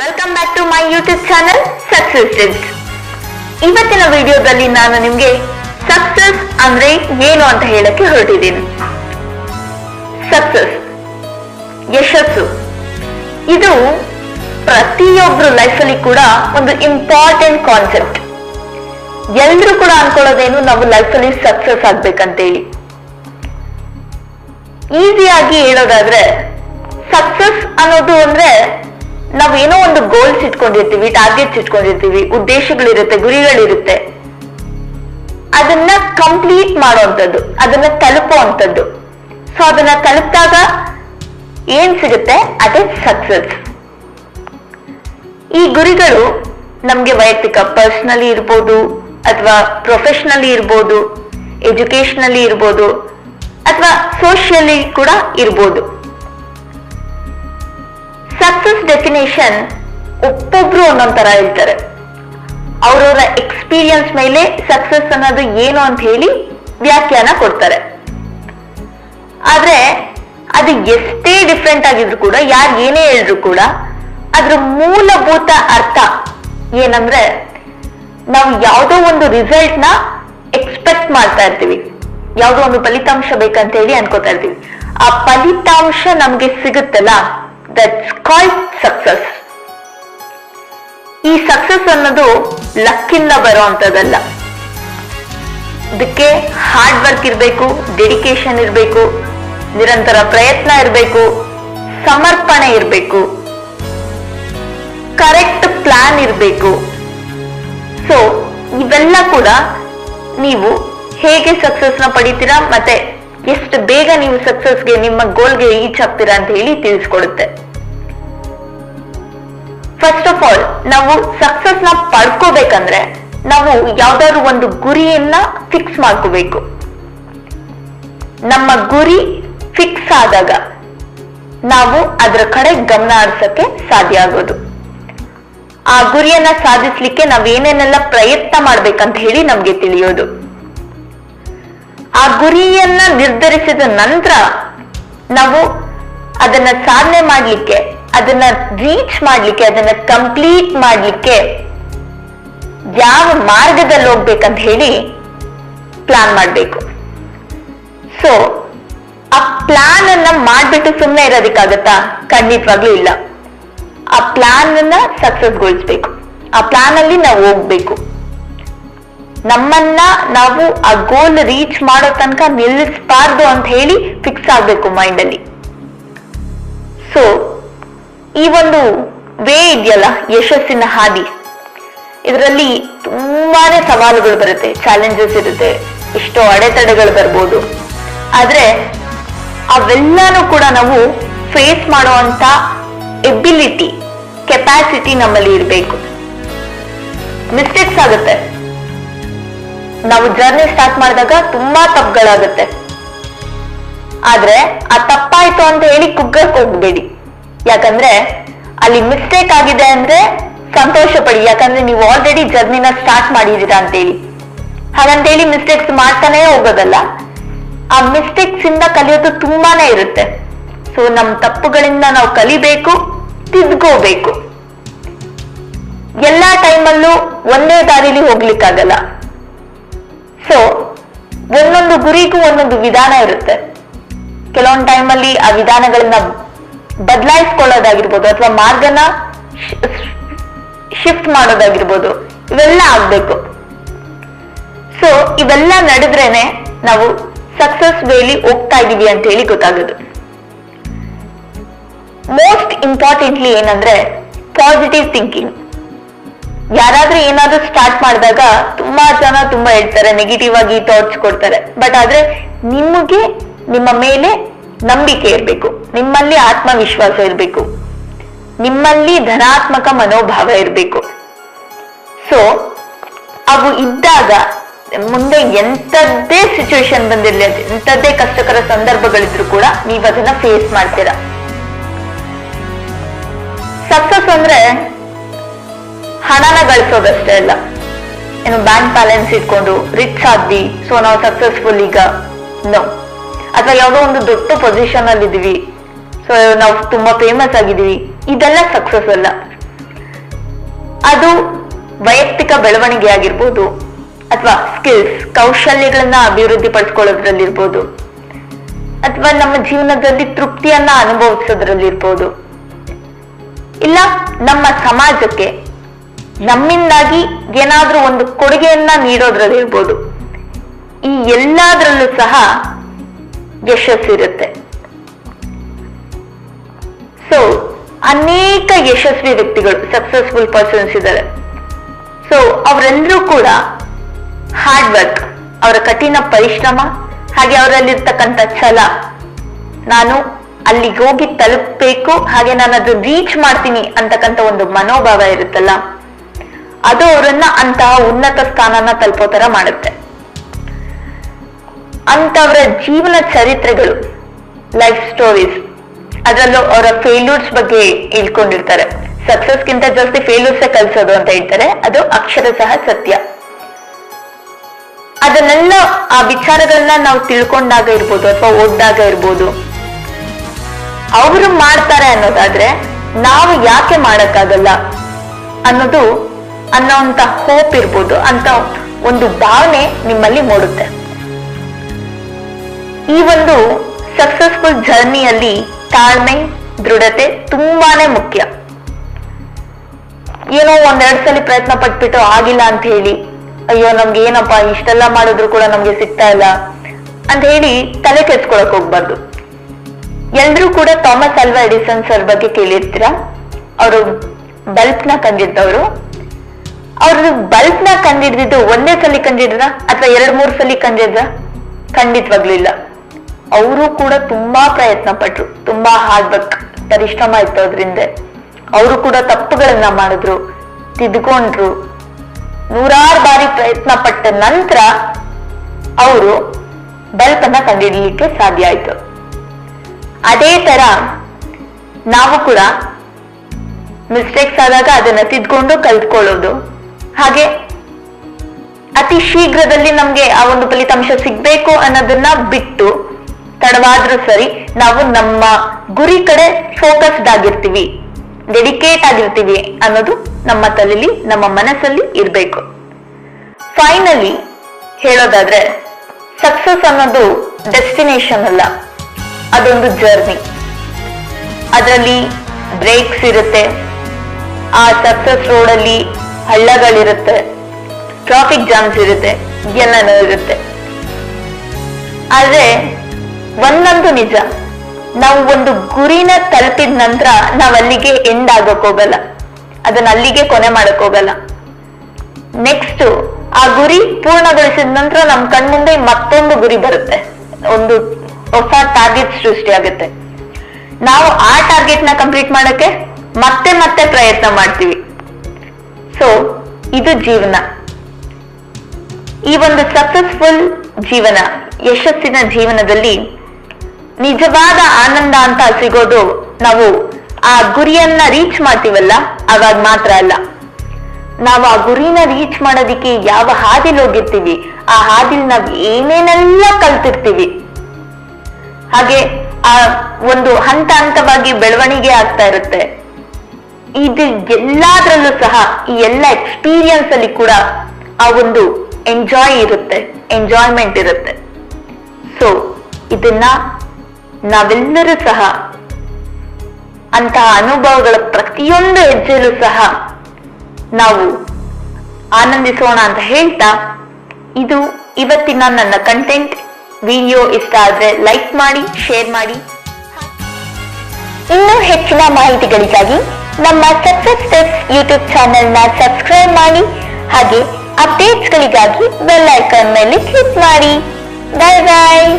Welcome back to my YouTube channel success tips ಇವತ್ತಿನ ವಿಡಿಯೋದಲ್ಲಿ ನಾನು ನಿಮ್ಗೆ ಸಕ್ಸಸ್ ಅಂದ್ರೆ ಏನು ಅಂತ ಹೇಳಕ್ಕೆ ಹೊರಟಿದ್ದೀನಿ. ಸಕ್ಸಸ್ ಯಶಸ್ಸು. ಇದು ಪ್ರತಿಯೊಬ್ರು ಅಲ್ಲಿ ಕೂಡ ಒಂದು ಇಂಪಾರ್ಟೆಂಟ್ ಕಾನ್ಸೆಪ್ಟ್ ಎಲ್ರು ಕೂಡ ಅನ್ಕೊಳ್ಳೋದೇನು ನಾವು ಲೈಫಲ್ಲಿ ಸಕ್ಸಸ್ ಆಗ್ಬೇಕಂತೇಳಿ. ಈಸಿಯಾಗಿ ಹೇಳೋದಾದ್ರೆ ಸಕ್ಸಸ್ ಅನ್ನೋದು ಅಂದ್ರೆ ನಾವ್ ಏನೋ ಒಂದು ಗೋಲ್ಸ್ ಇಟ್ಕೊಂಡಿರ್ತೀವಿ ಟಾರ್ಗೆಟ್ಸ್ ಇಟ್ಕೊಂಡಿರ್ತೀವಿ, ಉದ್ದೇಶಗಳಿರುತ್ತೆ, ಗುರಿಗಳಿರುತ್ತೆ. ಅದನ್ನ ಕಂಪ್ಲೀಟ್ ಮಾಡುವಂಥದ್ದು, ಅದನ್ನ ತಲುಪುವಂಥದ್ದು. ಸೊ ಅದನ್ನ ತಲುಪಿದಾಗ ಏನ್ ಸಿಗುತ್ತೆ? ಅದೇ ಸಕ್ಸಸ್ ಈ ಗುರಿಗಳು ನಮ್ಗೆ ವೈಯಕ್ತಿಕ ಪರ್ಸ್ನಲಿ ಇರ್ಬೋದು, ಅಥವಾ ಪ್ರೊಫೆಷನಲಿ ಇರ್ಬೋದು ಎಜುಕೇಶನಲಿ ಇರ್ಬೋದು, ಅಥವಾ ಸೋಷಿಯಲಿ ಕೂಡ ಇರ್ಬೋದು. ಸಕ್ಸಸ್ ಡೆಫಿನೇಷನ್ ಒಬ್ಬೊಬ್ರು ಒಂದೊಂದ್ ತರ ಹೇಳ್ತಾರೆ. ಅವರವರ ಎಕ್ಸ್ಪೀರಿಯನ್ಸ್ ಮೇಲೆ ಸಕ್ಸಸ್ ಅನ್ನೋದು ಏನು ಅಂತ ಹೇಳಿ ವ್ಯಾಖ್ಯಾನ ಕೊಡ್ತಾರೆ. ಆದ್ರೆ ಅದು ಎಷ್ಟೇ ಡಿಫ್ರೆಂಟ್ ಆಗಿದ್ರು ಕೂಡ, ಯಾರು ಏನೇ ಹೇಳಿದ್ರು ಕೂಡ, ಅದ್ರ ಮೂಲಭೂತ ಅರ್ಥ ಏನಂದ್ರೆ ನಾವು ಯಾವುದೋ ಒಂದು ರಿಸಲ್ಟ್ನ ಎಕ್ಸ್ಪೆಕ್ಟ್ ಮಾಡ್ತಾ ಇರ್ತೀವಿ. ಯಾವುದೋ ಒಂದು ಫಲಿತಾಂಶ ಬೇಕಂತ ಹೇಳಿ ಅನ್ಕೋತಾ ಇರ್ತೀವಿ. ಆ ಫಲಿತಾಂಶ ನಮ್ಗೆ ಸಿಗುತ್ತಲ್ಲ ದಟ್ಸ್ ಕಾಲ್ಡ್ ಸಕ್ಸಸ್ ಈ ಸಕ್ಸಸ್ ಅನ್ನೋದು ಲಕ್ಕಿಂದ ಬರುವಂತದಲ್ಲ ಇದಕ್ಕೆ ಹಾರ್ಡ್ ವರ್ಕ್ ಇರಬೇಕು ಡೆಡಿಕೇಶನ್ ಇರಬೇಕು, ನಿರಂತರ ಪ್ರಯತ್ನ ಇರಬೇಕು, ಸಮರ್ಪಣೆ ಇರಬೇಕು ಕರೆಕ್ಟ್ ಪ್ಲಾನ್ ಇರಬೇಕು. ಸೊ ಇವೆಲ್ಲ ಕೂಡ ನೀವು ಹೇಗೆ ಸಕ್ಸಸ್ನ ಪಡಿತೀರಾ ಮತ್ತೆ ಎಷ್ಟು ಬೇಗ ನೀವು ಸಕ್ಸಸ್ಗೆ ನಿಮ್ಮ ಗೋಲ್ಗೆ ರೀಚ್ ಆಗ್ತೀರಾ ಅಂತ ಹೇಳಿ ತಿಳಿಸ್ಕೊಡುತ್ತೆ. ಫಸ್ಟ್ ಆಫ್ ಆಲ್ ನಾವು ಸಕ್ಸಸ್ನ ಪಡ್ಕೋಬೇಕಂದ್ರೆ ನಾವು ಯಾವ್ದಾದ್ರು ಒಂದು ಗುರಿಯನ್ನ ಫಿಕ್ಸ್ ಮಾಡ್ಕೋಬೇಕು. ನಮ್ಮ ಗುರಿ ಫಿಕ್ಸ್ ಆದಾಗ ನಾವು ಅದರ ಕಡೆ ಗಮನ ಹರಿಸಕ್ಕೆ ಸಾಧ್ಯ ಆಗೋದು. ಆ ಗುರಿಯನ್ನ ಸಾಧಿಸ್ಲಿಕ್ಕೆ ನಾವ್ ಏನೇನೆಲ್ಲ ಪ್ರಯತ್ನ ಮಾಡ್ಬೇಕಂತ ಹೇಳಿ ನಮ್ಗೆ ತಿಳಿಯೋದು. ಆ ಗುರಿಯನ್ನ ನಿರ್ಧರಿಸಿದ ನಂತರ ನಾವು ಅದನ್ನ ಸಾಧನೆ ಮಾಡ್ಲಿಕ್ಕೆ ಅದನ್ನ ರೀಚ್ ಮಾಡ್ಲಿಕ್ಕೆ, ಅದನ್ನ ಕಂಪ್ಲೀಟ್ ಮಾಡ್ಲಿಕ್ಕೆ ಯಾವ ಮಾರ್ಗದಲ್ಲಿ ಹೋಗ್ಬೇಕಂತ ಹೇಳಿ ಪ್ಲಾನ್ ಮಾಡ್ಬೇಕು. ಸೊ ಆ ಪ್ಲಾನ್ ಅನ್ನ ಮಾಡ್ಬಿಟ್ಟು ಸುಮ್ಮನೆ ಇರೋದಕ್ಕಾಗತ್ತಾ? ಖಂಡಿತವಾಗ್ಲೂ ಇಲ್ಲ. ಆ ಪ್ಲಾನ್ ಅನ್ನ ಸಕ್ಸಸ್ಗೊಳಿಸ್ಬೇಕು ಆ ಪ್ಲಾನ್ ಅಲ್ಲಿ ನಾವು ಹೋಗ್ಬೇಕು. ನಮ್ಮನ್ನ ನಾವು ಆ ಗೋಲ್ ರೀಚ್ ಮಾಡೋ ತನಕ ನಿಲ್ಲಿಸಬಾರ್ದು ಅಂತ ಹೇಳಿ ಫಿಕ್ಸ್ ಆಗ್ಬೇಕು ಮೈಂಡ್ ಅಲ್ಲಿ. ಸೊ ಈ ಒಂದು ವೇ ಇದೆಯಲ್ಲ, ಯಶಸ್ಸಿನ ಹಾದಿ. ಇದರಲ್ಲಿ ತುಂಬಾನೇ ಸವಾಲುಗಳು ಬರುತ್ತೆ ಚಾಲೆಂಜಸ್ ಇರುತ್ತೆ, ಎಷ್ಟೋ ಅಡೆತಡೆಗಳು ಬರ್ಬೋದು. ಆದ್ರೆ, ಅವೆಲ್ಲಾನು ಕೂಡ ನಾವು ಫೇಸ್ ಮಾಡುವಂತ ಎಬಿಲಿಟಿ ಕೆಪಾಸಿಟಿ ನಮ್ಮಲ್ಲಿ ಇರಬೇಕು. ಮಿಸ್ಟೇಕ್ಸ್ ಆಗುತ್ತೆ. ನಾವು ಜರ್ನಿ ಸ್ಟಾರ್ಟ್ ಮಾಡಿದಾಗ ತುಂಬಾ ತಪ್ಪುಗಳಾಗುತ್ತೆ. ಆದ್ರೆ, ಆ ತಪ್ಪಾಯ್ತು ಅಂತ ಹೇಳಿ ಕುಗ್ಗಕ್ಕೆ ಹೋಗ್ಬೇಡಿ. ಯಾಕಂದ್ರೆ ಅಲ್ಲಿ ಮಿಸ್ಟೇಕ್ ಆಗಿದೆ ಅಂದ್ರೆ ಸಂತೋಷ ಪಡಿ. ಯಾಕಂದ್ರೆ ನೀವು ಆಲ್ರೆಡಿ ಜರ್ನಿನ ಸ್ಟಾರ್ಟ್ ಮಾಡಿದೀರಾ ಅಂತೇಳಿ. ಹಾಗಂತೇಳಿ ಮಿಸ್ಟೇಕ್ಸ್ ಮಾಡ್ತಾನೆ ಹೋಗೋದಲ್ಲ. ಆ ಮಿಸ್ಟೇಕ್ಸ್ ಇಂದ ಕಲಿಯೋದು ತುಂಬಾನೇ ಇರುತ್ತೆ. ಸೊ ನಮ್ ತಪ್ಪುಗಳಿಂದ ನಾವು ಕಲಿಬೇಕು, ತಿದ್ಕೋಬೇಕು. ಎಲ್ಲಾ ಟೈಮಲ್ಲೂ ಒಂದೇ ದಾರಿಲಿ ಹೋಗ್ಲಿಕ್ಕಾಗಲ್ಲ. ಸೊ ಒಂದೊಂದು ಗುರಿಗೂ ಒಂದೊಂದು ವಿಧಾನ ಇರುತ್ತೆ. ಕೆಲವೊಂದು ಟೈಮಲ್ಲಿ ಆ ವಿಧಾನಗಳನ್ನ ಬದಲಾಯಿಸ್ಕೊಳ್ಳೋದಾಗಿರ್ಬೋದು ಅಥವಾ ಮಾರ್ಗನ ಶಿಫ್ಟ್ ಮಾಡೋದಾಗಿರ್ಬೋದು, ಇವೆಲ್ಲ ಆಗ್ಬೇಕು. ಸೊ ಇವೆಲ್ಲ ನಡೆದ್ರೇನೆ ನಾವು ಸಕ್ಸಸ್ ವೇಲಿ ಹೋಗ್ತಾ ಇದ್ದೀವಿ ಅಂತ ಹೇಳಿ ಗೊತ್ತಾಗೋದು. ಮೋಸ್ಟ್ ಇಂಪಾರ್ಟೆಂಟ್ಲಿ ಏನಂದ್ರೆ ಪಾಸಿಟಿವ್ ಥಿಂಕಿಂಗ್ ಯಾರಾದ್ರೂ ಏನಾದ್ರೂ ಸ್ಟಾರ್ಟ್ ಮಾಡಿದಾಗ ತುಂಬಾ ಜನ ತುಂಬಾ ಹೇಳ್ತಾರೆ ನೆಗೆಟಿವ್ ಆಗಿ ಥಾಟ್ಸ್ ಕೊಡ್ತಾರೆ. ಬಟ್ ಆದ್ರೆ ನಿಮಗೆ ನಿಮ್ಮ ಮೇಲೆ ನಂಬಿಕೆ ಇರಬೇಕು. ನಿಮ್ಮಲ್ಲಿ ಆತ್ಮವಿಶ್ವಾಸ ಇರಬೇಕು. ನಿಮ್ಮಲ್ಲಿ ಧನಾತ್ಮಕ ಮನೋಭಾವ ಇರಬೇಕು. ಸೊ ಅವು ಇದ್ದಾಗ ಮುಂದೆ ಎಂಥದ್ದೇ ಸಿಚುವೇಶನ್ ಬಂದಿರಲಿ ಎಂಥದ್ದೇ ಕಷ್ಟಕರ ಸಂದರ್ಭಗಳಿದ್ರು ಕೂಡ ನೀವು ಅದನ್ನ ಫೇಸ್ ಮಾಡ್ತೀರಾ. ಸಕ್ಸಸ್ ಅಂದ್ರೆ ಹಣನ ಗಳಿಸೋದಷ್ಟೇ ಅಲ್ಲ. ಏನು ಬ್ಯಾಂಕ್ ಬ್ಯಾಲೆನ್ಸ್ ಇಟ್ಕೊಂಡು ರಿಚ್ ಆದ್ವಿ ಸೊ ನಾವು ಸಕ್ಸಸ್ಫುಲ್ ಈಗ. ನೋ ಅಥವಾ ಯಾವುದೋ ಒಂದು ದೊಡ್ಡ ಪೊಸಿಷನ್ ಅಲ್ಲಿ ಇದೀವಿ ಸೊ ನಾವು ತುಂಬಾ ಫೇಮಸ್ ಆಗಿದೀವಿ ಇದೆಲ್ಲ ಸಕ್ಸಸ್ ಅಲ್ಲ. ಅದು ವೈಯಕ್ತಿಕ ಬೆಳವಣಿಗೆ ಆಗಿರ್ಬೋದು, ಅಥವಾ ಸ್ಕಿಲ್ಸ್ ಕೌಶಲ್ಯಗಳನ್ನ ಅಭಿವೃದ್ಧಿ ಪಡಿಸ್ಕೊಳ್ಳೋದ್ರಲ್ಲಿರ್ಬೋದು ಅಥವಾ ನಮ್ಮ ಜೀವನದಲ್ಲಿ ತೃಪ್ತಿಯನ್ನ ಅನುಭವಿಸೋದ್ರಲ್ಲಿರ್ಬೋದು. ಇಲ್ಲ, ನಮ್ಮ ಸಮಾಜಕ್ಕೆ ನಮ್ಮಿಂದಾಗಿ ಏನಾದ್ರೂ ಒಂದು ಕೊಡುಗೆಯನ್ನ ನೀಡೋದ್ರಲ್ಲಿರ್ಬೋದು. ಈ ಎಲ್ಲದರಲ್ಲೂ ಸಹ ಯಶಸ್ಸಿರುತ್ತೆ. ಸೊ ಅನೇಕ ಯಶಸ್ವಿ ವ್ಯಕ್ತಿಗಳು ಸಕ್ಸಸ್ಫುಲ್ ಪರ್ಸನ್ಸ್ ಇದ್ದಾರೆ. ಸೊ ಅವರೆಲ್ಲರೂ ಕೂಡ ಹಾರ್ಡ್ ವರ್ಕ್ ಅವರ ಕಠಿಣ ಪರಿಶ್ರಮ, ಹಾಗೆ ಅವರಲ್ಲಿರ್ತಕ್ಕಂಥ ಛಲ, ನಾನು ಅಲ್ಲಿಗೆ ಹೋಗಿ ತಲುಪಬೇಕು, ಹಾಗೆ ನಾನು ಅದು ರೀಚ್ ಮಾಡ್ತೀನಿ ಅಂತಕ್ಕಂಥ ಒಂದು ಮನೋಭಾವ ಇರುತ್ತಲ್ಲ, ಅದು ಅವರನ್ನ ಅಂತಹ ಉನ್ನತ ಸ್ಥಾನನ ತಲುಪೋ ತರ ಮಾಡುತ್ತೆ. ಅಂತವರ ಜೀವನ ಚರಿತ್ರೆಗಳು ಲೈಫ್ ಸ್ಟೋರೀಸ್ ಅದರಲ್ಲೂ ಅವರ ಫೇಲ್ಯೂರ್ಸ್ ಬಗ್ಗೆ ಇಳ್ಕೊಂಡಿರ್ತಾರೆ ಸಕ್ಸಸ್ಗಿಂತ ಜಾಸ್ತಿ ಫೇಲ್ಯೂರ್ಸ್ ಕಲ್ಸೋದು ಅಂತ ಹೇಳ್ತಾರೆ. ಅದು ಅಕ್ಷರ ಸಹ ಸತ್ಯ. ಅದನ್ನೆಲ್ಲ ಆ ವಿಚಾರಗಳನ್ನ ನಾವು ತಿಳ್ಕೊಂಡಾಗ ಇರ್ಬೋದು ಅಥವಾ ಓದಿದಾಗ ಇರ್ಬೋದು. ಅವರು ಮಾಡ್ತಾರೆ ಅನ್ನೋದಾದ್ರೆ ನಾವು ಯಾಕೆ ಮಾಡಕ್ಕಾಗಲ್ಲ ಅನ್ನೋದು ಅನ್ನೋಂತ ಹೋಪ್ ಇರ್ಬೋದು. ಅಂತ ಒಂದು ಭಾವನೆ ನಿಮ್ಮಲ್ಲಿ ಮೂಡುತ್ತೆ. ಈ ಒಂದು ಸಕ್ಸಸ್ಫುಲ್ ಜರ್ನಿಯಲ್ಲಿ ತಾಳ್ಮೆ, ದೃಢತೆ ತುಂಬಾನೇ ಮುಖ್ಯ. ಏನೋ ಒಂದೆರಡು ಸಲ ಪ್ರಯತ್ನ ಪಟ್ಬಿಟ್ಟು ಆಗಿಲ್ಲ ಅಂತ ಹೇಳಿ, ಅಯ್ಯೋ, ನಮ್ಗೆ ಏನಪ್ಪ, ಇಷ್ಟೆಲ್ಲ ಮಾಡಿದ್ರು ಕೂಡ ನಮ್ಗೆ ಸಿಗ್ತಾ ಇಲ್ಲ ಅಂತ ಹೇಳಿ ತಲೆ ಕೆಡ್ಸ್ಕೊಳಕ್ ಹೋಗ್ಬಾರ್ದು. ಎಲ್ರೂ ಕೂಡ ಥಾಮಸ್ ಅಲ್ವಾ ಎಡಿಸನ್ ಸರ್ ಬಗ್ಗೆ ಕೇಳಿರ್ತೀರಾ? ಅವರು ಬಲ್ಬ್ನ ಕಂಡಿದ್ದವರು. ಅವ್ರದ್ದು ಬಲ್ಬ್ನ ಕಂಡಿಡ್ದಿದ್ದು ಒಂದೇ ಸಲ ಕಂಡಿದ್ರ ಅಥವಾ ಎರಡ್, ಮೂರ್ ಸಲ ಕಂಡಿದ್ರ? ಖಂಡಿತವಾಗ್ಲೂ ಇಲ್ಲ. ಅವರು ಕೂಡ ತುಂಬಾ ಪ್ರಯತ್ನ ಪಟ್ರು, ತುಂಬಾ ಹಾರ್ಡ್ ವರ್ಕ್ ಪರಿಶ್ರಮ ಇತ್ತು ಅದ್ರಿಂದ ಅವರು ಕೂಡ ತಪ್ಪುಗಳನ್ನ ಮಾಡಿದ್ರು, ತಿದ್ಕೊಂಡ್ರು. ನೂರಾರು ಬಾರಿ ಪ್ರಯತ್ನ ಪಟ್ಟ ನಂತರ ಅವರು ಬಲ್ಪನ್ನ ಕಂಡುಹಿಡಿಯಲಿಕ್ಕೆ ಸಾಧ್ಯ ಆಯ್ತು. ಅದೇ ತರ ನಾವು ಕೂಡ ಮಿಸ್ಟೇಕ್ಸ್ ಆದಾಗ ಅದನ್ನ ತಿದ್ಕೊಂಡು ಕಲ್ತ್ಕೊಳ್ಳೋದು. ಹಾಗೆ ಅತಿ ಶೀಘ್ರದಲ್ಲಿ ನಮ್ಗೆ ಆ ಒಂದು ಫಲಿತಾಂಶ ಸಿಗ್ಬೇಕು ಅನ್ನೋದನ್ನ ಬಿಟ್ಟು ತಡವಾದ್ರೂ ಸರಿ ನಾವು ನಮ್ಮ ಗುರಿ ಕಡೆ ಫೋಕಸ್ಡ್ ಆಗಿರ್ತೀವಿ ಡೆಡಿಕೇಟ್ ಆಗಿರ್ತೀವಿ ಅನ್ನೋದು ನಮ್ಮ ತಲೆಯಲ್ಲಿ ನಮ್ಮ ಮನಸ್ಸಲ್ಲಿ ಇರಬೇಕು. ಫೈನಲಿ ಹೇಳೋದಾದ್ರೆ ಸಕ್ಸಸ್ ಅನ್ನೋದು ಡೆಸ್ಟಿನೇಷನ್ ಅಲ್ಲ, ಅದೊಂದು ಜರ್ನಿ ಅದರಲ್ಲಿ ಬ್ರೇಕ್ಸ್ ಇರುತ್ತೆ, ಆ ಸಕ್ಸಸ್ ರೋಡಲ್ಲಿ ಹಳ್ಳಗಳಿರುತ್ತೆ ಟ್ರಾಫಿಕ್ ಜಾಮ್ಸ್ ಇರುತ್ತೆ, ಎಲ್ಲನೂ ಇರುತ್ತೆ. ಆದ್ರೆ ಒಂದೊಂದು ನಿಜ. ನಾವು ಒಂದು ಗುರಿನ ತಲುಪಿದ ನಂತರ ನಾವ್ ಅಲ್ಲಿಗೆ ಎಂಡ್ ಆಗಕ್ ಹೋಗಲ್ಲ. ಅದನ್ನ ಅಲ್ಲಿಗೆ ಕೊನೆ ಮಾಡಕ್ ಹೋಗಲ್ಲ. ನೆಕ್ಸ್ಟ್ ಆ ಗುರಿ ಪೂರ್ಣಗೊಳಿಸಿದ ನಂತರ ನಮ್ ಕಣ್ಮುಂದೆ ಮತ್ತೊಂದು ಗುರಿ ಬರುತ್ತೆ. ಒಂದು ಹೊಸ ಟಾರ್ಗೆಟ್ ಸೃಷ್ಟಿ ಆಗುತ್ತೆ. ನಾವು ಆ ಟಾರ್ಗೆಟ್ನ ಕಂಪ್ಲೀಟ್ ಮಾಡಕ್ಕೆ ಮತ್ತೆ ಮತ್ತೆ ಪ್ರಯತ್ನ ಮಾಡ್ತೀವಿ. ಸೊ ಇದು ಜೀವನ. ಈ ಒಂದು ಸಕ್ಸಸ್ಫುಲ್ ಜೀವನ, ಯಶಸ್ಸಿನ ಜೀವನದಲ್ಲಿ ನಿಜವಾದ ಆನಂದ ಅಂತ ಸಿಗೋದು ನಾವು ಆ ಗುರಿಯನ್ನ ರೀಚ್ ಮಾಡ್ತೀವಲ್ಲ ಅವಾಗ ಮಾತ್ರ ಅಲ್ಲ. ನಾವು ಆ ಗುರಿನ ರೀಚ್ ಮಾಡೋದಿಕ್ಕೆ ಯಾವ ಹಾದಿಲ್ ಹೋಗಿರ್ತೀವಿ, ಆ ಹಾದಿಲ್ ನಾವ್ ಏನೇನೆಲ್ಲ ಕಲ್ತಿರ್ತೀವಿ. ಹಾಗೆ ಆ ಒಂದು ಹಂತ ಹಂತವಾಗಿ ಬೆಳವಣಿಗೆ ಆಗ್ತಾ ಇರುತ್ತೆ. ಇದು ಎಲ್ಲಾದ್ರಲ್ಲೂ ಸಹ ಈ ಎಲ್ಲ ಎಕ್ಸ್ಪೀರಿಯನ್ಸ್ ಅಲ್ಲಿ ಕೂಡ ಆ ಒಂದು ಎಂಜಾಯ್ ಇರುತ್ತೆ ಎಂಜಾಯ್ಮೆಂಟ್ ಇರುತ್ತೆ. ಸೊ ಇದನ್ನ ನಾವೆಲ್ಲರೂ ಸಹ ಅಂತಹ ಅನುಭವಗಳ ಪ್ರತಿಯೊಂದು ಹೆಜ್ಜೆಯಲ್ಲೂ ಸಹ ನಾವು ಆನಂದಿಸೋಣ ಅಂತ ಹೇಳ್ತಾ, ಇದು ಇವತ್ತಿನ ನನ್ನ ಕಂಟೆಂಟ್ ವಿಡಿಯೋ ಇಷ್ಟ ಆದ್ರೆ ಲೈಕ್ ಮಾಡಿ ಶೇರ್ ಮಾಡಿ. ಇನ್ನೂ ಹೆಚ್ಚಿನ ಮಾಹಿತಿಗಳಿಗಾಗಿ ನಮ್ಮ ಸಕ್ಸಸ್ ಸ್ಟೆಪ್ಸ್ ಯೂಟ್ಯೂಬ್ ಚಾನೆಲ್ನ ಸಬ್ಸ್ಕ್ರೈಬ್ ಮಾಡಿ, ಹಾಗೆ ಅಪ್ಡೇಟ್ಸ್ಗಳಿಗಾಗಿ ಬೆಲ್ ಐಕಾನ್ ಮೇಲೆ ಕ್ಲಿಕ್ ಮಾಡಿ. Bye bye